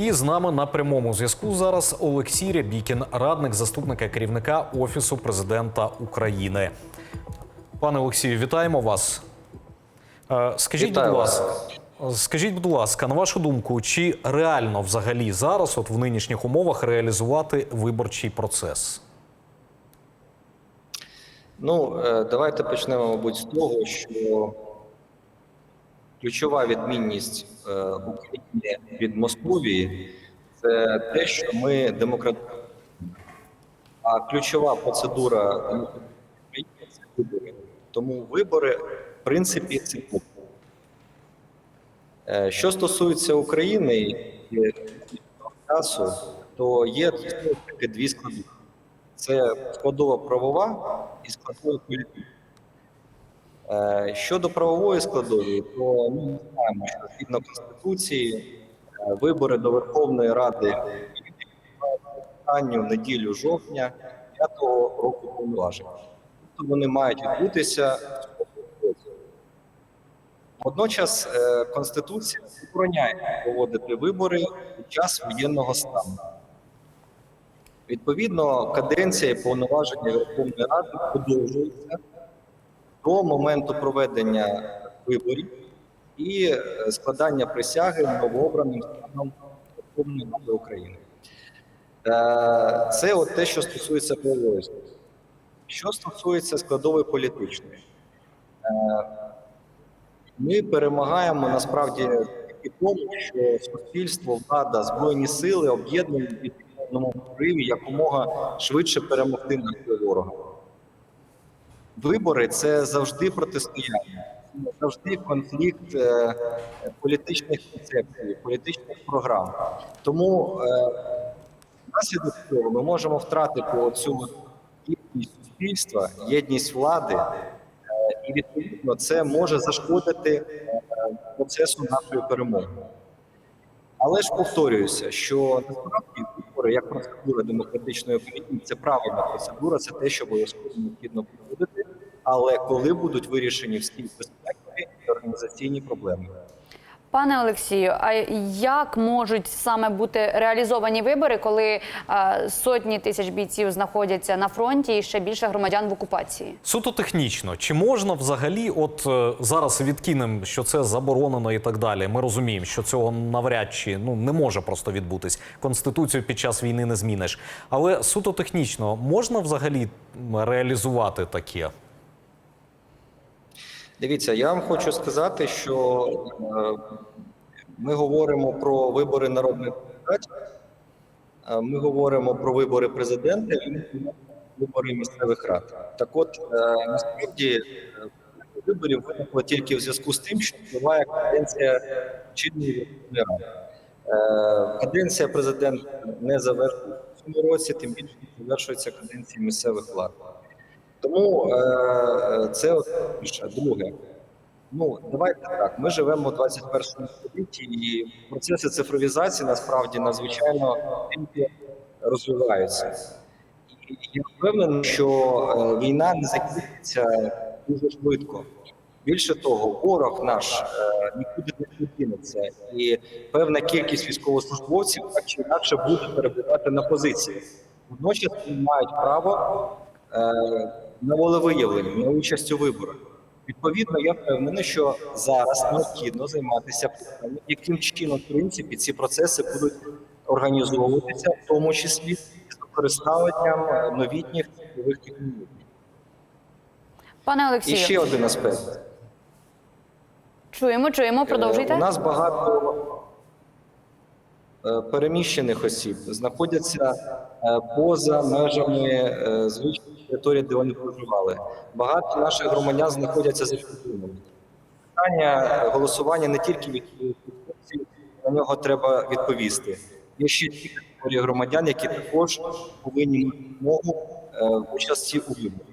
І з нами на прямому зв'язку зараз Олексій Рябікін, радник заступника керівника Офісу президента України. Пане Олексію, вітаємо вас. Е, Скажіть, Вітаю будь вас. ласка, скажіть, будь ласка, на вашу думку, чи реально взагалі зараз, от в нинішніх умовах, реалізувати виборчий процес? Ну, е, давайте почнемо, мабуть, з того, що ключова відмінність е, України від Московії це те, що ми демократ. А ключова процедура України це вибори. Тому вибори, в принципі, це. Що стосується України і часу, то є таки дві складові. Це складова правова і складова політична. Е, Щодо правової складової, то ми знаємо, що згідно Конституції е, вибори до Верховної Ради останню неділю жовтня 5-го року повноважень. Тобто вони мають відбутися. Водночас е, Конституція забороняє проводити вибори під час воєнного стану. Відповідно, каденція і повноваження Верховної Ради продовжуються до моменту проведення виборів і е, складання присяги новообраним станом Верховної Ради України. Е, Це от те, що стосується правової. Що стосується складової політичної, Е, ми перемагаємо насправді тільки тому, що суспільство, влада, збройні сили об'єднані в відповідному прориві якомога швидше перемогти нашого ворога. Вибори це завжди протистояння, завжди конфлікт е, політичних концепцій, політичних програм. Тому е, внаслідок цього ми можемо втратити оцю єдність суспільства, єдність влади, е, і відповідно це може зашкодити е, процесу нашої перемоги. Але ж повторююся, що насправді вибори як процедура демократичної України це правильна процедура, це те, що обов'язково необхідно проводити. Але коли будуть вирішені всі безпекові і організаційні проблеми. Пане Олексію, а як можуть саме бути реалізовані вибори, коли е, сотні тисяч бійців знаходяться на фронті і ще більше громадян в окупації? Суто технічно, чи можна взагалі, от е, зараз відкинемо, що це заборонено і так далі. Ми розуміємо, що цього навряд чи ну не може просто відбутись. Конституцію під час війни не зміниш. Але суто технічно можна взагалі реалізувати таке? Дивіться, я вам хочу сказати, що е, ми говоримо про вибори народних депутатів, е, ми говоримо про вибори президента і вибори місцевих рад. Так от, е, насправді, виборів виникло тільки в зв'язку з тим, що триває каденція чинної Ради. Каденція президента не завершується в цьому році, тим більше завершується каденція місцевих влад. Тому це перше. Друге, ну давайте так. Ми живемо у 21 столітті, і процеси цифровізації насправді надзвичайно розвиваються. І я впевнений, що е, війна не закінчиться дуже швидко. Більше того, ворог наш е, нікуди не подінеться, і певна кількість військовослужбовців так чи інакше буде перебувати на позиції. Водночас вони мають право е, на волевиявлення, на участь у виборах. Відповідно, я впевнений, що зараз необхідно займатися питанням, яким чином в принципі ці процеси будуть організовуватися, в тому числі з використанням е, новітніх цифрових технологій. Пане І Олексію, ще один аспект. чуємо, чуємо. Е, Продовжуйте. У нас багато е, переміщених осіб знаходяться е, поза межами е, звичної території, де вони проживали. Багато наших громадян знаходяться за кордоном. Питання голосування не тільки від на нього треба відповісти. Є ще ті категорії громадян, які також повинні мати змогу е, участі у виборах.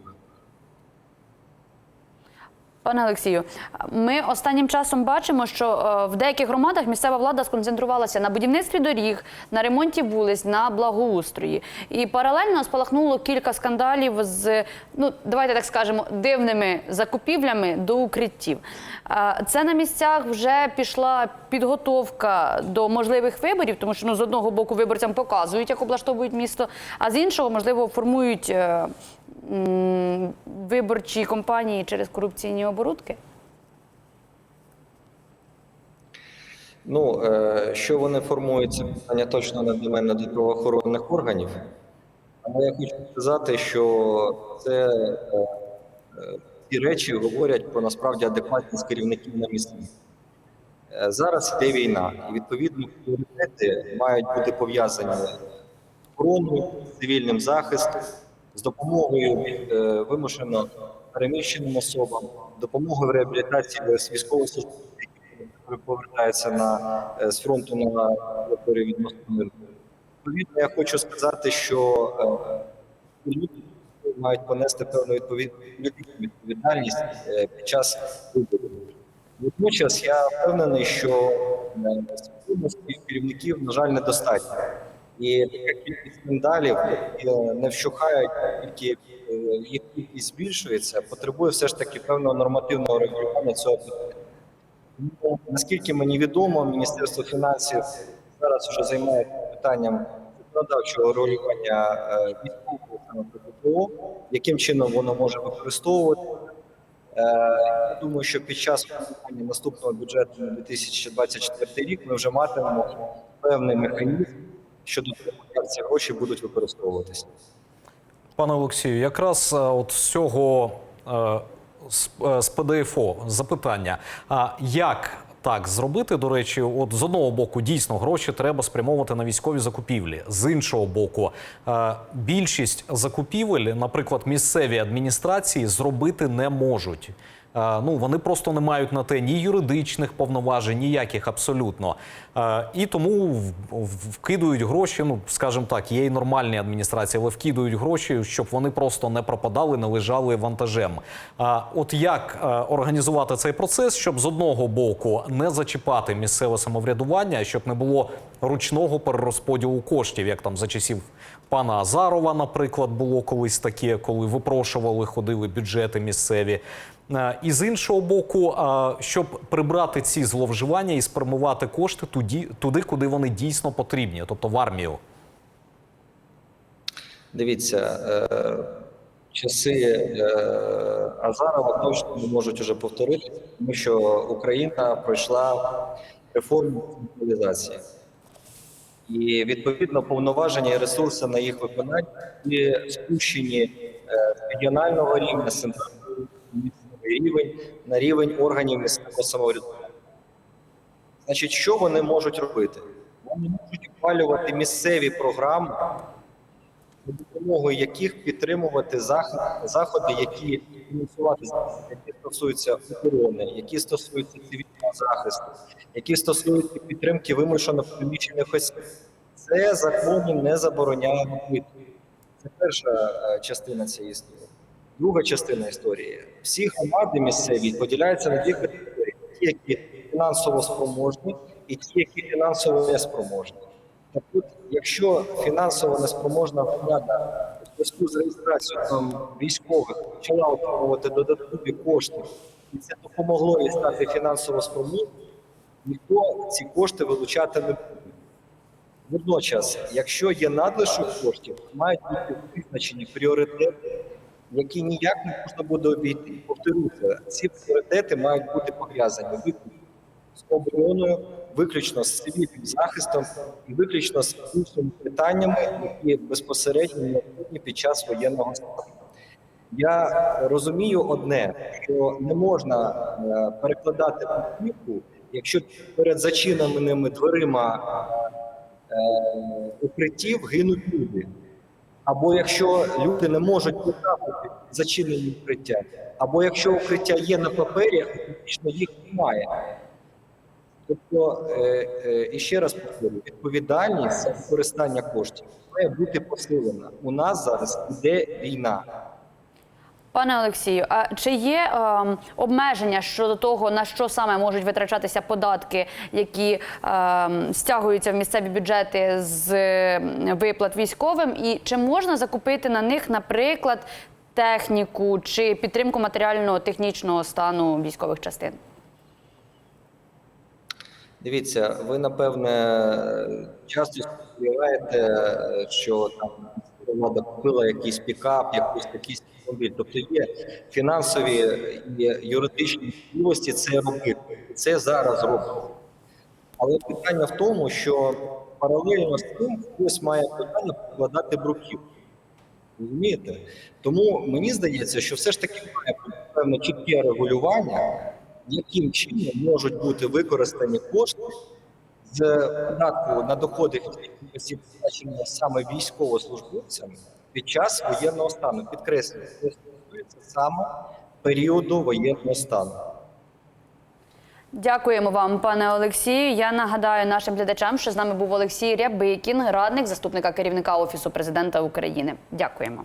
Пане Олексію, ми останнім часом бачимо, що е, в деяких громадах місцева влада сконцентрувалася на будівництві доріг, на ремонті вулиць, на благоустрої. І паралельно спалахнуло кілька скандалів з, ну давайте так скажемо, дивними закупівлями до укриттів. Е, Це на місцях вже пішла підготовка до можливих виборів, тому що ну, з одного боку виборцям показують, як облаштовують місто, а з іншого, можливо, формують. Виборчі кампанії через корупційні оборудки? Ну, е, що вони формують, це питання точно не до мене до правоохоронних органів. Але я хочу сказати, що це е, е, речі говорять про насправді адекватність керівників на місці. Е, Зараз йде війна, і відповідно пріоритети мають бути пов'язані з охороною, цивільним захистом, з допомогою е, вимушено переміщеним особам, допомогою в реабілітації військовослужбовців, які повертаються на е, з фронту на територію відносно миру. Відповідно, я хочу сказати, що е, люди мають понести певну відповід- відповідальність під час виборів. Водночас я впевнений, що керівників, на жаль, недостатньо. І кількість е, не вщухають, тільки е, їх кількість збільшується, потребує все ж таки певного нормативного регулювання цього питання. Наскільки мені відомо, Міністерство фінансів зараз вже займається питанням законодавчого регулювання е, військового саме ППО, яким чином воно може використовувати. Е, Я думаю, що під час наступного бюджету на 2024 рік ми вже матимемо певний механізм щодо того, як ці гроші будуть використовуватися. Пане Олексію, якраз е, от з цього е, з, е, ПДФО запитання: а як так зробити? До речі, от з одного боку дійсно гроші треба спрямовувати на військові закупівлі. З іншого боку, більшість закупівель, наприклад, місцеві адміністрації зробити не можуть. Е, Ну, вони просто не мають на те ні юридичних повноважень, ніяких абсолютно. Е, І тому вкидують гроші. Ну, скажімо так, є і нормальні адміністрації, але вкидують гроші, щоб вони просто не пропадали, не лежали вантажем. А от як е, організувати цей процес, щоб з одного боку не зачіпати місцеве самоврядування, щоб не було ручного перерозподілу коштів, як там за часів пана Азарова, наприклад, було колись таке, коли випрошували, ходили бюджети місцеві. Е, І з іншого боку, е, щоб прибрати ці зловживання і спрямувати кошти туди, туди, куди вони дійсно потрібні, тобто в армію. Дивіться, е, часи Азарова точно не можуть уже повторити, тому що Україна пройшла реформу централізації. І відповідно повноваження і ресурси на їх виконання і спущені з регіонального рівня, з центрального рівень на рівень органів місцевого самоврядування. Значить, що вони можуть робити? Вони можуть ухвалювати місцеві програми, за допомогою яких підтримувати заходи, які які стосуються охорони, які стосуються цивільного захисту, які стосуються підтримки вимушено переміщених осіб. Це законі не забороняє робити. Це перша е, частина цієї історії. Друга частина історії. Всі громади місцеві поділяються на дві категорії: ті, які фінансово спроможні, і ті, які фінансово неспроможні. Так от, якщо фінансово неспроможна громада у зв'язку з реєстрацією там, військових почала отримувати додаткові кошти, і це допомогло їй стати фінансово спроможною, ніхто ці кошти вилучати не буде. Водночас, якщо є надлишок коштів, мають бути визначені пріоритети, які ніяк не можна буде обійти. Повторюся, ці пріоритети мають бути пов'язані виключно з обороною, виключно з цивільним захистом і виключно з іншими питаннями, які безпосередньо необхідні під час воєнного стану. Я розумію одне, що не можна е, перекладати конфлікту, якщо перед зачиненими дверима е, укриттів гинуть люди. Або якщо люди не можуть потрапити зачинені укриття, або якщо укриття є на папері, а фактично їх немає. Тобто, е, е, і ще раз повторюю, відповідальність за використання коштів має бути посилена. У нас зараз іде війна. Пане Олексію, а чи є ем, обмеження щодо того, на що саме можуть витрачатися податки, які ем, стягуються в місцеві бюджети з ем, виплат військовим? І чи можна закупити на них, наприклад, техніку чи підтримку матеріально-технічного стану військових частин? Дивіться, ви напевне часто спостерігаєте, що там влада купила якийсь пікап, якийсь якийсь автомобіль. Тобто є фінансові і юридичні можливості це робити. Це зараз робиться. Але питання в тому, що паралельно з цим хтось має питання покладати бруківку. Розумієте? Тому мені здається, що все ж таки має певне чітке регулювання, яким чином можуть бути використані кошти з податку на доходи осіб, сплачені саме військовослужбовцями під час воєнного стану. Підкреслюю, це стосується саме періоду воєнного стану. Дякуємо вам, пане Олексію. Я нагадаю нашим глядачам, що з нами був Олексій Рябикін, радник заступника керівника офісу президента України. Дякуємо.